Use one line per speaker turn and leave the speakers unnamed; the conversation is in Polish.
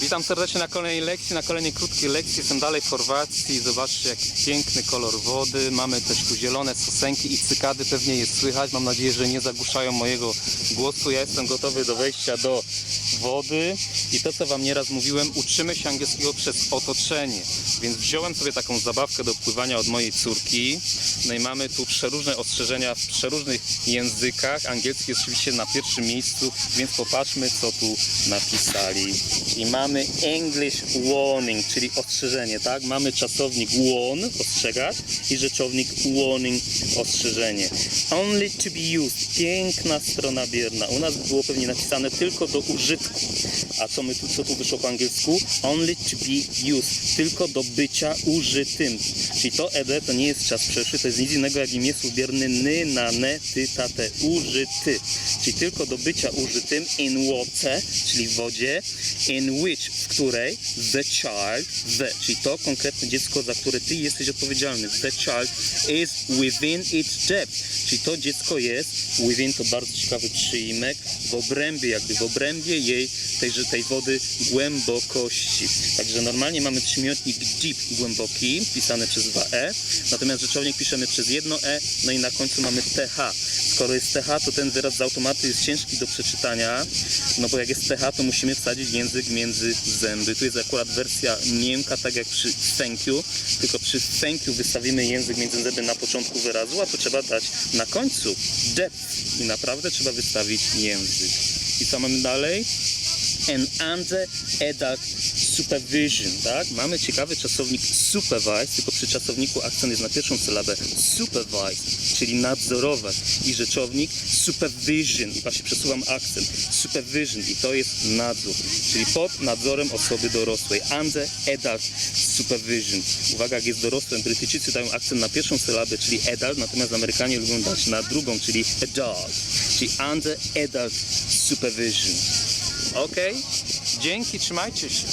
Witam serdecznie na kolejnej lekcji, na kolejnej krótkiej lekcji. Jestem dalej w Chorwacji. Zobaczcie jaki piękny kolor wody. Mamy też tu zielone sosenki i cykady. Pewnie je słychać. Mam nadzieję, że nie zagłuszają mojego głosu. Ja jestem gotowy do wejścia do wody. I to co Wam nieraz mówiłem, uczymy się angielskiego przez otoczenie. Więc wziąłem sobie taką zabawkę do pływania od mojej córki. No i mamy tu przeróżne ostrzeżenia w przeróżnych językach. Angielski jest oczywiście na pierwszym miejscu, więc popatrzmy co tu napisali. I mamy English warning, czyli ostrzeżenie, tak? Mamy czasownik warn, ostrzegać i rzeczownik warning, ostrzeżenie. Only to be used, piękna strona bierna. U nas było pewnie napisane tylko do użytku. A co, my tu, co tu wyszło po angielsku? Only to be used, tylko do bycia użytym. Czyli to ed to nie jest czas przeszły, to jest nic innego jak imię bierny ny, na, ne, ty, ta, te, użyty. Czyli tylko do bycia użytym in water, czyli w wodzie, in which, w której the child, the, czyli to konkretne dziecko, za które ty jesteś odpowiedzialny, the child is within its depth, czyli to dziecko jest, within to bardzo ciekawy przyimek, w obrębie, jakby w obrębie jej, tejże, tej wody głębokości. Także normalnie mamy przymiotnik deep, głęboki, pisany przez 2e, natomiast rzeczownik piszemy przez jedno e, no i na końcu mamy th. Skoro jest th, to ten wyraz z automatu jest ciężki do przeczytania, no bo jak jest th, to musimy wsadzić język między zęby. Tu jest akurat wersja miękka, tak jak przy you, tylko przy you wystawimy język między zęby na początku wyrazu, a tu trzeba dać na końcu depth i naprawdę trzeba wystawić język. I co mamy dalej? And under adult supervision, tak? Mamy ciekawy czasownik supervise, tylko przy czasowniku akcent jest na pierwszą sylabę supervise, czyli nadzorować i rzeczownik supervision. I właśnie przesuwam akcent. Supervision. I to jest nadzór, czyli pod nadzorem osoby dorosłej. Under adult supervision. Uwaga, jak jest dorosłym, Brytyjczycy dają akcent na pierwszą sylabę, czyli adult, natomiast Amerykanie lubią dać na drugą, czyli adult, czyli under adult supervision. Okej, dzięki, trzymajcie się.